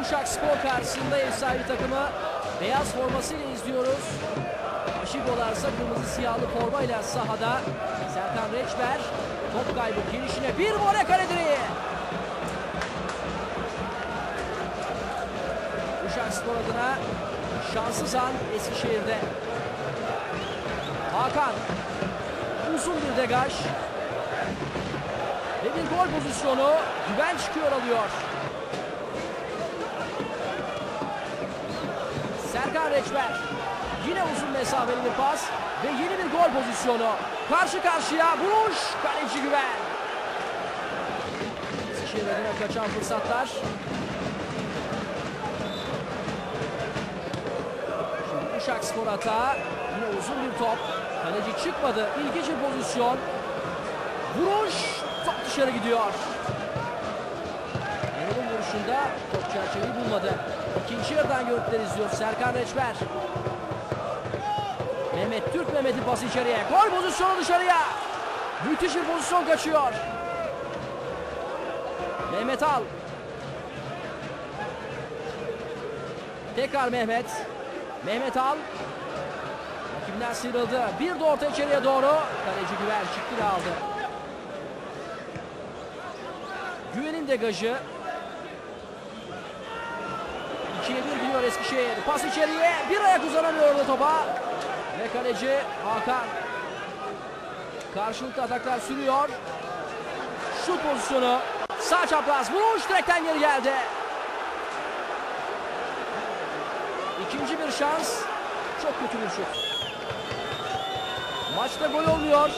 Uşak Spor karşısında ev sahibi takımı beyaz formasıyla izliyoruz. Aşigolarsa kırmızı siyahlı formayla sahada. Serkan Reçber top kaybı girişine bir vole kale direği. Uşak Spor adına şanssız an Eskişehir'de. Hakan uzun bir degaj ve bir gol pozisyonu güven çıkıyor alıyor. Serkan Reçber yine uzun mesafeli bir pas ve yeni bir gol pozisyonu. Karşı karşıya vuruş kaleci güven. Eskişehir kaçan fırsatlar. Şimdi Uşak Spor hata. Yine uzun bir top. Kaleci çıkmadı. İlginç bir pozisyon. Vuruş. Top dışarı gidiyor. Vuruşunda top çerçeveyi bulmadı. İkinci yarıdan görüntüler izliyoruz. Serkan Reçber. Mehmet Türk Mehmet'in pası içeriye. Gol pozisyonu dışarıya. Müthiş bir pozisyon kaçıyor. Mehmet Al. Tekrar Mehmet. Mehmet Al. Rakibinden sıyrıldı. Bir de orta içeriye doğru. Kaleci Güven çıktı aldı. Güven'in degajı. Eskişehir. Pas içeriye. Bir ayak uzanamıyor orada topa. Ve kaleci Hakan. Karşılıklı ataklar sürüyor. Şut pozisyonu. Sağ çapraz. Vuruş direkten geri geldi. İkinci bir şans. Çok kötü bir şut. Maçta gol olmuyor.